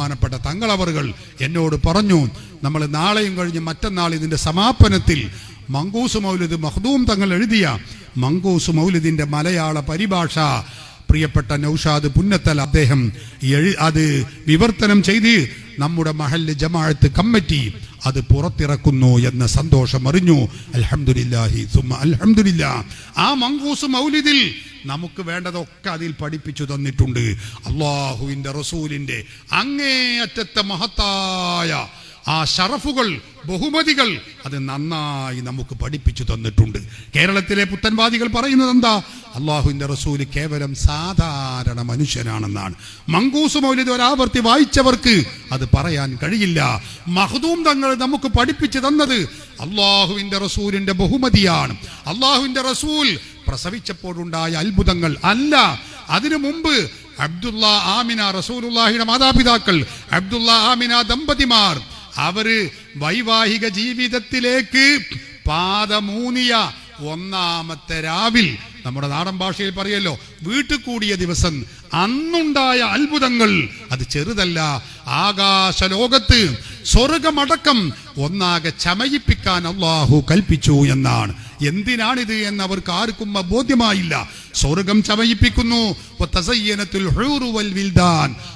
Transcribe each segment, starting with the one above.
ബഹുമാനപ്പെട്ട തങ്ങളവറുകൾ എന്നോട് പറഞ്ഞു നമ്മൾ നാളെയും കഴിഞ്ഞ് മറ്റന്നാൾ ഇതിന്റെ സമാപനത്തിൽ മങ്കൂസ് മൗലിദ് മഹ്ദൂം തങ്ങൾ എഴുതിയ മങ്കൂസ് മൗലിദിന്റെ മലയാള പരിഭാഷ പ്രിയപ്പെട്ട നൌഷാദ് പുന്നത്തൽ അദ്ദേഹം അത് വിവർത്തനം ചെയ്ത് നമ്മുടെ മഹല്ല് ജമാഅത്ത് കമ്മിറ്റി അത് പുറത്തിറക്കുന്നു എന്ന സന്തോഷം അറിഞ്ഞു അൽഹംദുലില്ലാഹി സുമ അൽഹംദുലില്ലാ. ആ മങ്കൂസ് മൗലിദിൽ നമുക്ക് വേണ്ടതൊക്കെ അതിൽ പഠിപ്പിച്ചു തന്നിട്ടുണ്ട്. അള്ളാഹുവിന്റെ റസൂലിന്റെ അങ്ങേയറ്റത്തെ മഹത്തായ ആ ഷറഫുകൾ ബഹുമതികൾ അത് നന്നായി നമുക്ക് പഠിപ്പിച്ചു തന്നിട്ടുണ്ട്. കേരളത്തിലെ പുത്തൻവാദികൾ പറയുന്നത് എന്താ? അള്ളാഹുവിന്റെ റസൂൽ കേവലം സാധാരണ മനുഷ്യനാണെന്നാണ്. മങ്കൂസ് മൗലിദ് ഒരാവർത്തി വായിച്ചവർക്ക് അത് പറയാൻ കഴിയില്ല. മഹദൂം തങ്ങൾ നമുക്ക് പഠിപ്പിച്ചു തന്നത് അള്ളാഹുവിന്റെ റസൂലിന്റെ ബഹുമതിയാണ്. അള്ളാഹുവിന്റെ റസൂൽ പ്രസവിച്ചപ്പോഴുണ്ടായ അത്ഭുതങ്ങൾ അല്ല. അതിനു മുമ്പ് അബ്ദുള്ള ആമിന റസൂലുള്ളാഹിയുടെ മാതാപിതാക്കൾ അബ്ദുള്ള ആമിന ദമ്പതിമാർ അവർ വൈവാഹിക ജീവിതത്തിലേക്ക് പാദമൂന്നിയ ഒന്നാമത്തെ രാവിൽ നമ്മുടെ നാടൻ ഭാഷയിൽ പറയല്ലോ വീട്ടിൽ കൂടിയ ദിവസം അന്നുണ്ടായ അത്ഭുതങ്ങൾ അത് ചെറുതല്ല ആകാശ ലോകത്ത് സ്വർഗമടക്കം ഒന്നാകെ ചമയിപ്പിക്കാൻ അള്ളാഹു കൽപ്പിച്ചു എന്നാണ്. എന്തിനാണിത് എന്ന് അവർക്ക് ആർക്കും ബോധ്യമായില്ല. സ്വർഗം ചമയിപ്പിക്കുന്നു.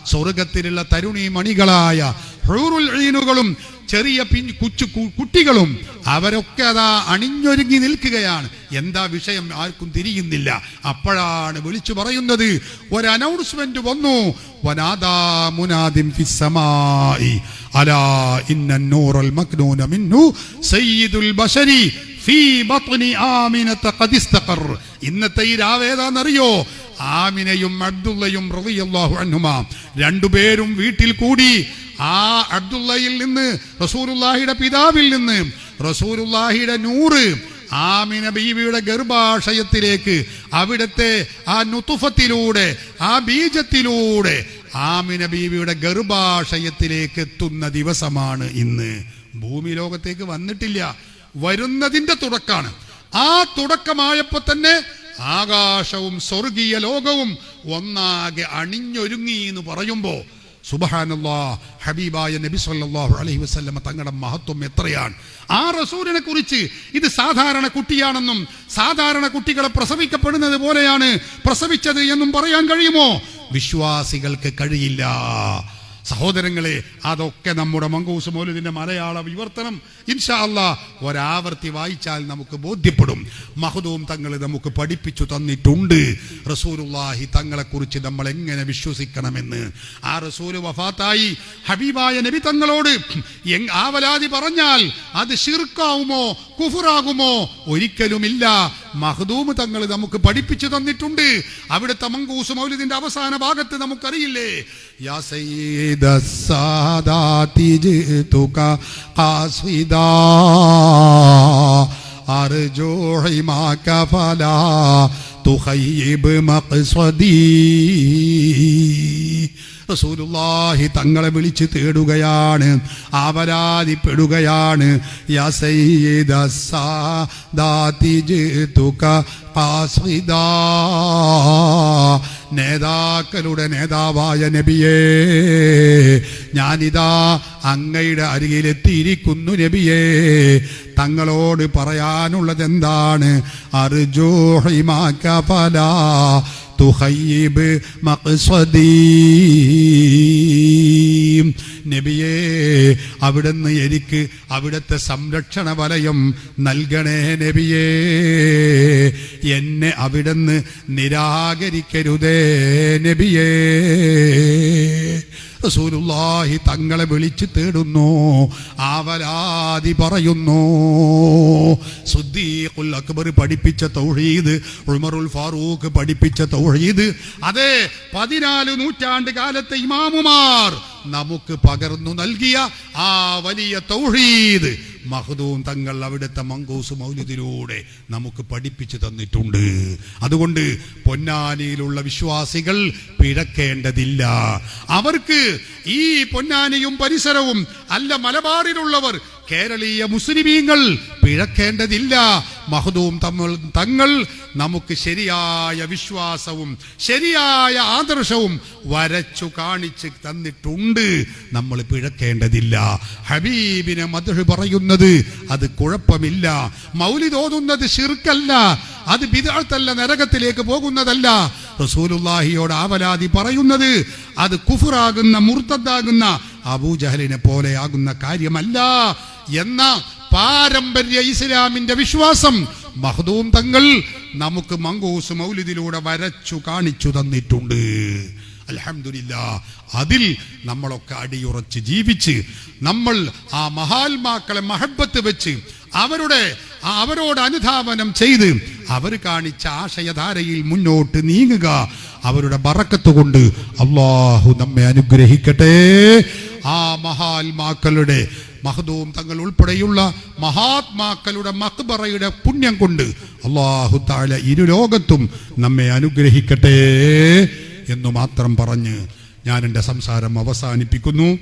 സ്വർഗത്തിലുള്ള തരുണി മണികളായ ഹൂറുൽ ഈനുകളും ചെറിയ പി കുച്ചു കുട്ടികളും അവരൊക്കെ അതാ അണിഞ്ഞൊരുങ്ങി നിൽക്കുകയാണ്. എന്താ വിഷയം ആർക്കും തിരിയുന്നില്ല. അപ്പോഴാണ് വിളിച്ചു പറയുന്നത് ഒരു അനൗൺസ്മെന്റ് വന്നു. ഇന്നത്തെ ഈ രാവ് ഏതാണെന്നറിയോ ആമിനയും അബ്ദുള്ളയും റളിയല്ലാഹു അൻഹുമാ രണ്ടുപേരും വീട്ടിൽ കൂടി ആ അബ്ദുള്ളയിൽ നിന്ന് റസൂലുള്ളാഹിയുടെ പിതാവിൽ നിന്ന് റസൂലുള്ളാഹിയുടെ നൂറ് ആമിന ബീവിയുടെ ഗർഭാശയത്തിലേക്ക് അവിടുത്തെ ആ നുത്തുഫത്തിലൂടെ ആ ബീജത്തിലൂടെ ആമിന ബീവിയുടെ ഗർഭാശയത്തിലേക്ക് എത്തുന്ന ദിവസമാണ് ഇന്ന്. ഭൂമി ലോകത്തേക്ക് വന്നിട്ടില്ല. വരുന്നതിന്റെ തുടക്കമാണ് ആ തുടക്കമായപ്പോ തന്നെ ആകാശവും സ്വർഗീയ ലോകവും ഒന്നാകെ അണിഞ്ഞൊരുങ്ങി എന്ന് പറയുമ്പോ സുബഹാനല്ലാ ഹബീബായ നബി സല്ലല്ലാഹു അലൈഹി വസല്ലമ തങ്ങളുടെ മഹത്വം എത്രയാണ്? ആ റസൂലിനെ കുറിച്ച് ഇത് സാധാരണ കുട്ടിയാണെന്നും സാധാരണ കുട്ടികളെ പ്രസവിക്കപ്പെടുന്നത് പോലെയാണ് പ്രസവിച്ചത് എന്നും പറയാൻ കഴിയുമോ? വിശ്വാസികൾക്ക് കഴിയില്ല. സഹോദരങ്ങളെ അതൊക്കെ നമ്മുടെ മങ്കൂസ് മൗലിദിന്റെ മലയാള വിവർത്തനം. ഇൻഷാ ഒരാവർത്തി വായിച്ചാൽ നമുക്ക് ബോധ്യപ്പെടും. മഹദൂം തങ്ങൾ നമുക്ക് പഠിപ്പിച്ചു തന്നിട്ടുണ്ട്. റസൂലുള്ളാഹി തങ്ങളെക്കുറിച്ച് നമ്മൾ എങ്ങനെ വിശ്വസിക്കണമെന്ന്. ആ റസൂൽ വഫാത്തായി. ഹബീബായ നബി തങ്ങളോട് ആവലാതി പറഞ്ഞാൽ അത് ഷിർക്കാവുമോ കുഫുറാകുമോ? ഒരിക്കലുമില്ല. മഹദൂം തങ്ങൾ നമുക്ക് പഠിപ്പിച്ചു തന്നിട്ടുണ്ട്. അവിടുത്തെ മങ്കൂസ് മൗലിദിന്റെ അവസാന ഭാഗത്ത് നമുക്കറിയില്ലേ? യാ സയ്യിദ ഫലാ റസൂലുള്ളാഹി തങ്ങളെ വിളിച്ച് തേടുകയാണ്. ആവരാതിപ്പെടുകയാണ് യാ നേതാക്കളുടെ നേതാവായ നബിയേ ഞാനിതാ അങ്ങയുടെ അരികിലെത്തിയിരിക്കുന്നു നബിയേ. തങ്ങളോട് പറയാനുള്ളതെന്താണ്? അർജോഹിമാക്ക ഫലാ. തുഹയ്യിബ് മക്സദീം നബിയേ അവിടുന്ന് എനിക്ക് അവിടുത്തെ സംരക്ഷണ വലയം നൽകണേ നബിയേ. എന്നെ അവിടുന്ന് നിരാകരിക്കരുതേ നബിയേ. റസൂലുള്ളാഹി തങ്ങളെ വിളിച്ചു തേടുന്നു. ആവലാതി പറയുന്നു. സുദ്ദീഖുൽ അക്ബർ പഠിപ്പിച്ച തൗഹീദ് ഉമറുൽ ഫാറൂഖ് പഠിപ്പിച്ച തൗഹീദ്. അതെ പതിനാല് നൂറ്റാണ്ട് കാലത്തെ ഇമാമുമാർ നമുക്ക് പകർന്നു നൽകിയ ആ വലിയ തൗഹീദ്. മഹദൂം തങ്ങൾ അവിടുത്തെ മങ്കൂസ് മൗലിദിലൂടെ നമുക്ക് പഠിപ്പിച്ചു തന്നിട്ടുണ്ട്. അതുകൊണ്ട് പൊന്നാനിയിലുള്ള വിശ്വാസികൾ പിഴക്കേണ്ടതില്ല. അവർക്ക് ഈ പൊന്നാനിയും പരിസരവും അല്ല മലബാറിലുള്ളവർ കേരളീയ മുസ്ലിമീങ്ങൾ പിഴക്കേണ്ടതില്ല. മഹദൂം തമ്മിൽ തങ്ങൾ നമുക്ക് ശരിയായ വിശ്വാസവും ശരിയായ ആദർശവും വരച്ചു കാണിച്ച് തന്നിട്ടുണ്ട്. നമ്മൾ പിഴക്കേണ്ടതില്ല. ഹബീബിനെ മധു പറയുന്നത് അത് കുഴപ്പമില്ല. മൗലി തോന്നുന്നത് ശിർക്കല്ല. അത് പിതാത്തല്ല നരകത്തിലേക്ക് പോകുന്നതല്ല. റസൂലുല്ലാഹിയോട് ആവലാതി പറയുന്നത് അത് കുഫുറാകുന്ന മുർത്തദ്ദാകുന്ന അബൂജഹലിനെ പോലെയാകുന്ന കാര്യമല്ല. എന്ന പാരമ്പര്യ ഇസ്ലാമിന്റെ വിശ്വാസം മഹദൂം തങ്ങൾ നമുക്ക് മങ്കൂസ് മൗലിദിലൂടെ വരച്ചു കാണിച്ചു തന്നിട്ടുണ്ട്. അലഹമില്ല അതിൽ നമ്മളൊക്കെ അടിയുറച്ച് ജീവിച്ച് നമ്മൾ ആ മഹാത്മാക്കളെ മഹബത്ത് വെച്ച് അവരുടെ അവരോട് അനുധാവനം ചെയ്ത് അവർ കാണിച്ച ആശയധാരയിൽ മുന്നോട്ട് നീങ്ങുക. അവരുടെ ബറക്കത്ത് കൊണ്ട് അള്ളാഹു നമ്മെ അനുഗ്രഹിക്കട്ടെ. ആ മഹാത്മാക്കളുടെ മഹദൂം തങ്ങൾ ഉൾപ്പെടെയുള്ള മഹാത്മാക്കളുടെ മക്ബറയുടെ പുണ്യം കൊണ്ട് അള്ളാഹു താല ഇരു ലോകത്തും നമ്മെ അനുഗ്രഹിക്കട്ടെ എന്നു മാത്രം പറഞ്ഞ് ഞാൻ എന്റെ സംസാരം അവസാനിപ്പിക്കുന്നു.